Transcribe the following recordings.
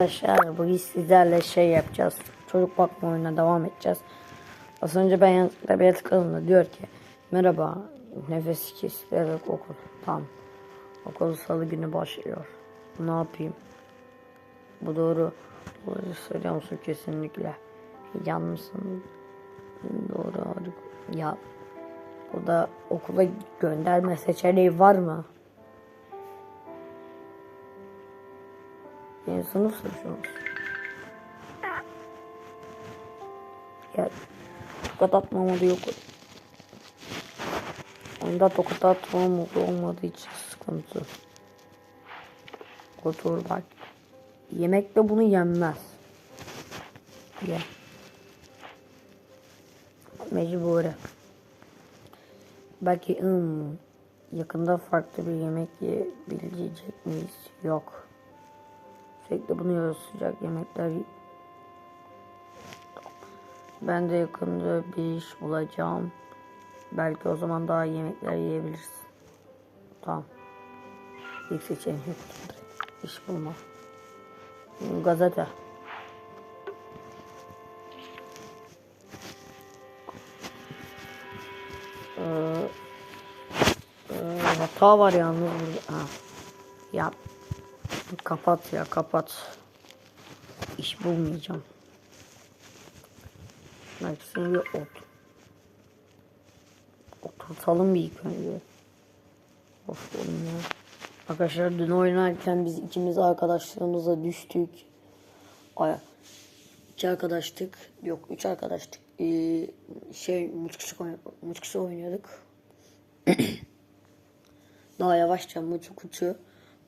Arkadaşlar bugün sizlerle şey yapacağız. Çocuk bakma oyununa devam edeceğiz. Az önce ben yanlışlıkla bir da diyor ki Merhaba nefes kesilerek okul. Tamam. Okul salı günü başlıyor. Ne yapayım? Bu doğru. Doğru söylüyor musun kesinlikle? Yanlışsın. Doğru. Ya burada okula gönderme seçeneği var mı? Sınıf suçumuz. Ya tokat atmamalı yok. Onda tokat atmam olmadığı için sıkıntı. Otur bak. Yemekte bunu yenmez. Ye. Mecburi. Belki ım, yakında farklı bir yemek yiyebilecek miyiz? Yok. Sürekli bunu yiyoruz sıcak yemekler. Ben de yakında bir iş bulacağım. Belki o zaman daha iyi yemekler yiyebiliriz. Tamam. İlk seçeneğim iş bulma. Gazete. Ee, e, hata var yalnız burada. Ha. Ya Kapat ya kapat. İş bulmayacağım. Hepsini bir ot. Oturtalım bir ilk önce. Of oğlum ya. Arkadaşlar dün oynarken biz ikimiz arkadaşlarımıza düştük. Ay, iki arkadaştık. Yok üç arkadaştık. Ee, şey oynuyorduk. Mutkusu oynuyorduk. Daha yavaşça mutluk uçuyor.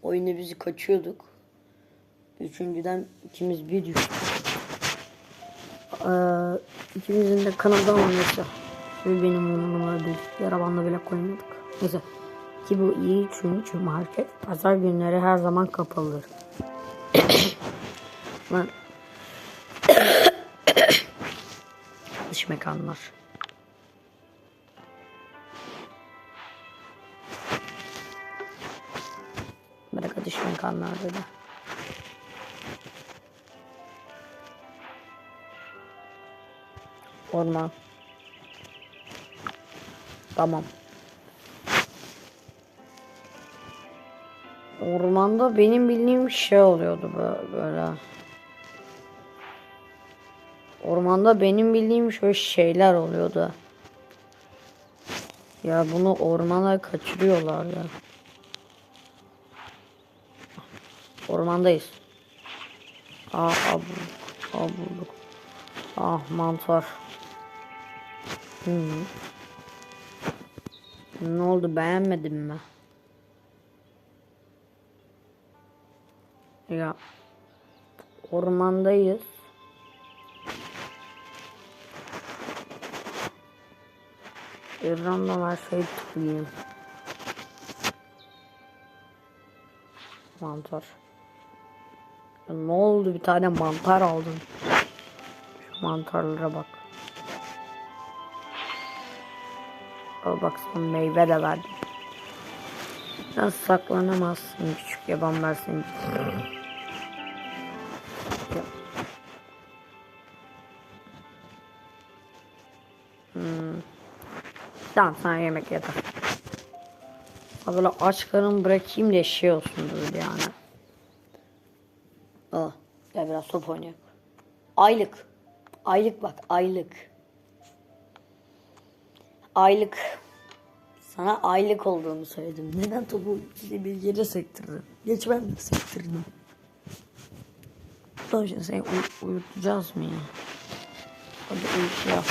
Oyunda bizi kaçıyorduk. Üçüncüden ikimiz bir düştük. Ee, ikimizin de ama neyse. Ve benim umurumda değil. Yarabanla bile koymadık. Neyse. Ki bu iyi çünkü market pazar günleri her zaman kapalıdır. Lan. Dış mekanlar. Mekanlar dedi. Orman. Tamam. Ormanda benim bildiğim şey oluyordu bö- böyle. Ormanda benim bildiğim şöyle şeyler oluyordu. Ya bunu ormana kaçırıyorlar ya. Ormandayız. Aa, aa bulduk. Ah mantar. -hı. Ne oldu beğenmedin mi? Ya ormandayız. Random her şeyi tıklayayım. Mantar. Ya ne oldu bir tane mantar aldım. Şu mantarlara bak. Al bak sana meyve de verdim. Sen saklanamazsın küçük yaban versin. Hmm. Tamam sana yemek yeter. Böyle aç karın bırakayım da şey olsun böyle yani. Biraz top oynayalım. Aylık. Aylık bak aylık. Aylık. Sana aylık olduğunu söyledim. Neden topu size bir yere sektirdim? Geç ben de sektirdim. Şimdi seni uy- uyutacağız mı ya? Hadi uyut ya.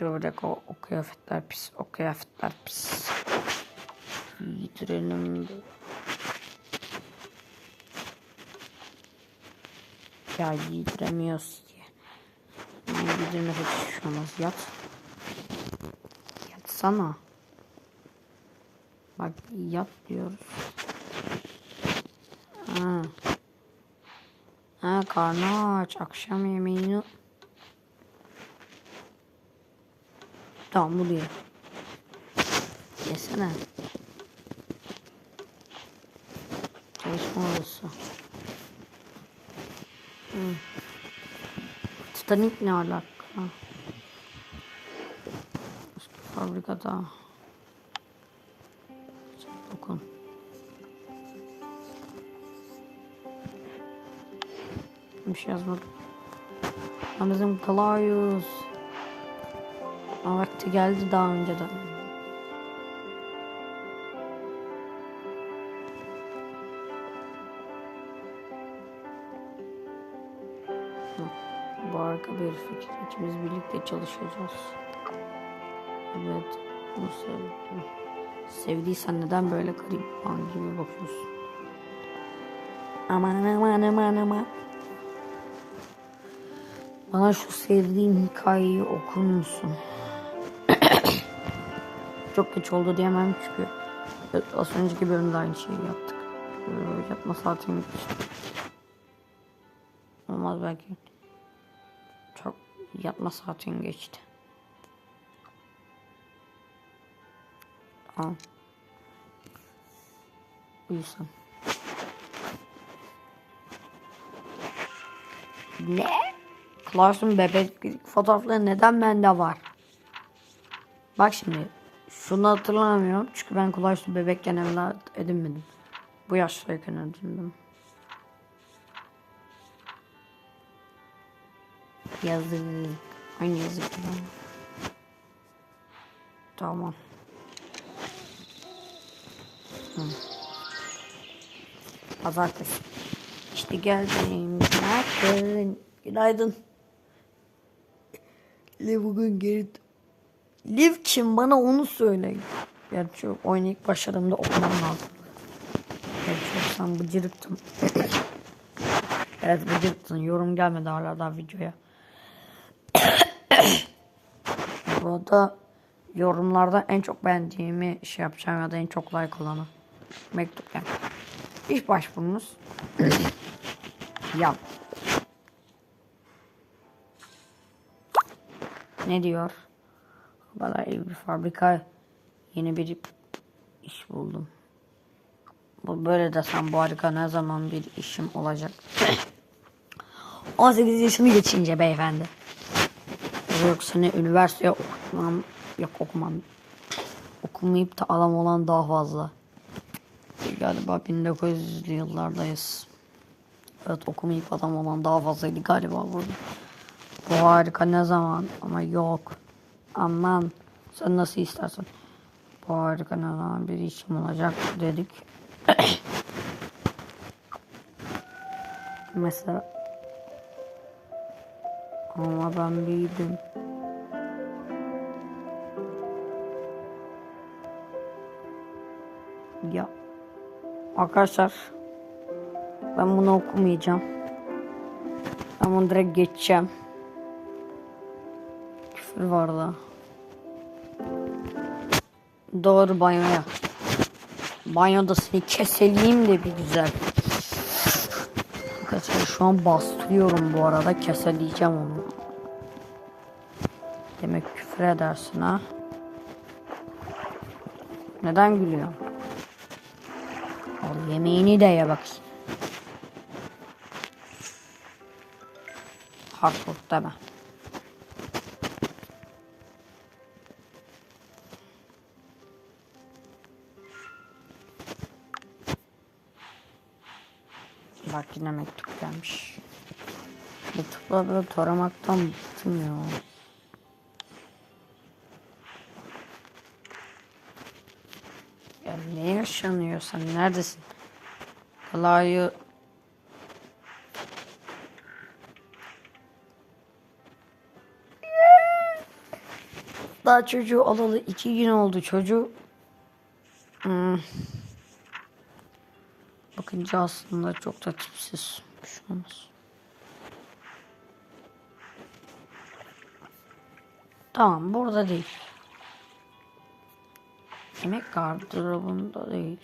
Dur bir dakika o, o kıyafetler pis. O kıyafetler pis. Giydirelim. Ya giydiremiyoruz diye. Giydirmese hiç olmaz. Yat. Yatsana. Bak yat diyoruz. Ha. Ha karnı aç. Akşam yemeğini Tamam bu diye. Yesene. Çalışma odası. Titanic ne alaka? Başka fabrikada. Dokun. Bir şey yazmadım. Clarius. Ha, Vakti geldi daha önceden. Bu harika bir fikir. İkimiz birlikte çalışacağız. Evet. Bunu sevdim. Sevdiysen neden böyle gariban gibi bakıyorsun? Aman aman aman aman. Bana şu sevdiğin hikayeyi okur musun? Çok geç oldu diyemem çünkü az önceki bölümde aynı şeyi yaptık. Yatma saatim gitmişti. Olmaz belki. Çok yatma saatin geçti. Tamam. Uyusun. Ne? Clark'ın bebek fotoğrafları neden bende var? Bak şimdi. Şunu hatırlamıyorum. Çünkü ben Clark'ın bebekken evlat edinmedim. Bu yaştayken edindim. Yazık. Aynı yazık gibi. Tamam. Hı. Pazartesi. İşte geldim. Günaydın. Günaydın. Liv bugün geri... Liv kim? Bana onu söyle. Gerçi oynayıp başladığımda okumam lazım. Gerçi sen bıcırıktın. evet bıcırıktın. Yorum gelmedi hala daha videoya. Bu arada yorumlarda en çok beğendiğimi şey yapacağım ya da en çok like olanı. Mektup yani. İş başvurunuz. Yap. Ne diyor? Bana iyi bir fabrika yeni bir iş buldum. Bu böyle desem bu harika ne zaman bir işim olacak? 18 yaşını geçince beyefendi. Yoksa ne üniversiteye okumam yok okumam. Okumayıp da adam olan daha fazla. Galiba 1900'lü yıllardayız. Evet okumayıp adam olan daha fazlaydı galiba burada. Bu harika ne zaman ama yok. Aman sen nasıl istersen. Bu harika ne zaman bir işim olacak dedik. Mesela ama ben büyüdüm. Ya arkadaşlar ben bunu okumayacağım. Ben bunu direkt geçeceğim. Küfür var da. Doğru banyoya. Banyoda seni keseleyim de bir güzel. Şu an bastırıyorum bu arada keseleyeceğim onu. Demek küfür edersin ha. Neden gülüyorsun? Al yemeğini de ye bak. Hardcore deme. Bak yine mektup gelmiş. Mektupları böyle taramaktan bıktım ya. Ya ne yaşanıyor sen neredesin? Kalayı Daha çocuğu alalı iki gün oldu çocuğu. Hmm. Bakınca aslında çok da tipsiz. Bir şey. Tamam burada değil. Yemek gardırobunda değil.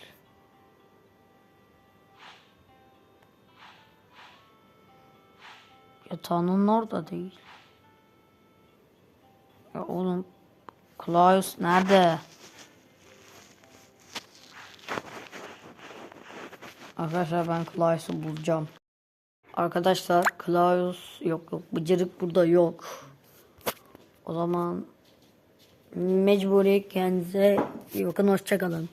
Yatağının orada değil. Ya oğlum Klaus nerede? Arkadaşlar ben Klaus'u bulacağım. Arkadaşlar Klaus yok yok. Bıcırık burada yok. O zaman mecburi kendinize iyi bakın hoşçakalın.